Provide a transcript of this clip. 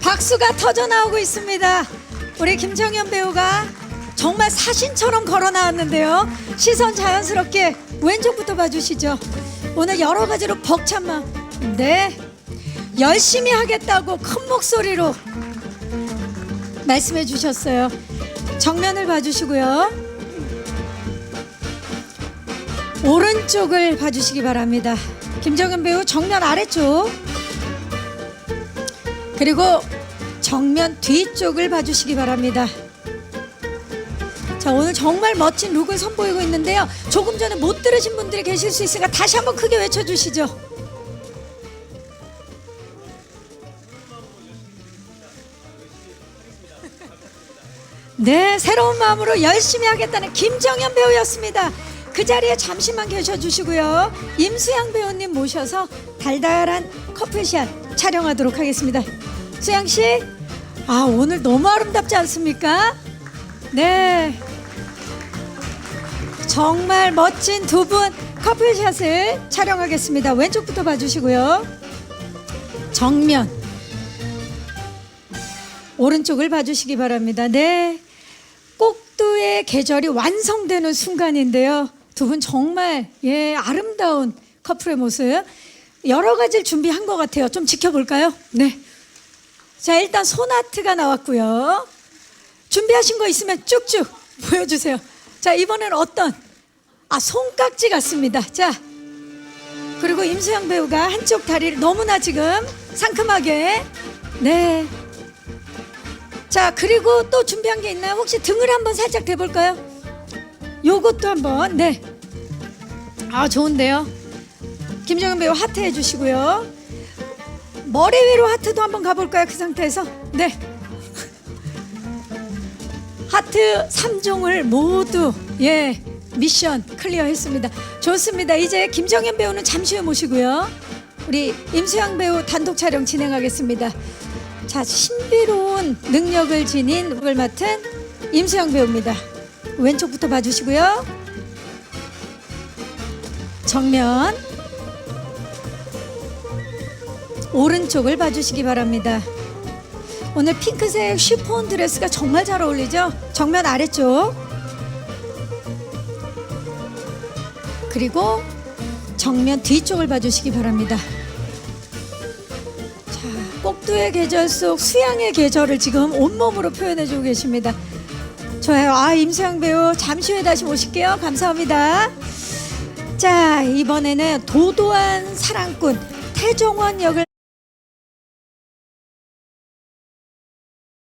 박수가 터져 나오고 있습니다. 우리 김정현 배우가 정말 사신처럼 걸어 나왔는데요. 시선 자연스럽게 왼쪽부터 봐주시죠. 오늘 여러 가지로 벅찬 마음. 네. 열심히 하겠다고 큰 목소리로 말씀해 주셨어요. 정면을 봐주시고요. 오른쪽을 봐주시기 바랍니다. 김정은 배우 정면 아래쪽 그리고 정면 뒤쪽을 봐주시기 바랍니다. 자 오늘 정말 멋진 룩을 선보이고 있는데요. 조금 전에 못 들으신 분들이 계실 수 있으니까 다시 한번 크게 외쳐주시죠. 네, 새로운 마음으로 열심히 하겠다는 김정현 배우였습니다. 그 자리에 잠시만 계셔주시고요. 임수양 배우님 모셔서 달달한 커플샷 촬영하도록 하겠습니다. 수양 씨, 아 오늘 너무 아름답지 않습니까? 네, 정말 멋진 두 분 커플샷을 촬영하겠습니다. 왼쪽부터 봐주시고요. 정면. 오른쪽을 봐주시기 바랍니다. 네. 꼭두의 계절이 완성되는 순간인데요. 두 분 정말 예 아름다운 커플의 모습 여러 가지를 준비한 것 같아요. 좀 지켜볼까요? 네. 자 일단 소나트가 나왔고요. 준비하신 거 있으면 쭉쭉 보여주세요. 자 이번엔 어떤 아 손깍지 같습니다. 자 그리고 임수영 배우가 한쪽 다리를 너무나 지금 상큼하게 네. 자 그리고 또 준비한 게 있나요? 혹시 등을 한번 살짝 대볼까요? 요것도 한번 네. 아 좋은데요. 김정은 배우 하트 해주시고요. 머리 위로 하트도 한번 가볼까요? 그 상태에서 네. 하트 3종을 모두 예 미션 클리어했습니다. 좋습니다. 이제 김정현 배우는 잠시 후에 모시고요. 우리 임수양 배우 단독 촬영 진행하겠습니다. 자 신비로운 능력을 지닌 역을 맡은 임수양 배우입니다. 왼쪽부터 봐주시고요. 정면 오른쪽을 봐주시기 바랍니다. 오늘 핑크색 쉬폰 드레스가 정말 잘 어울리죠? 정면 아래쪽 그리고 정면 뒤쪽을 봐주시기 바랍니다. 자, 꼭두의 계절 속 수양의 계절을 지금 온몸으로 표현해주고 계십니다. 좋아요. 아 임수영 배우 잠시 후에 다시 모실게요. 감사합니다. 자 이번에는 도도한 사랑꾼 태종원 역을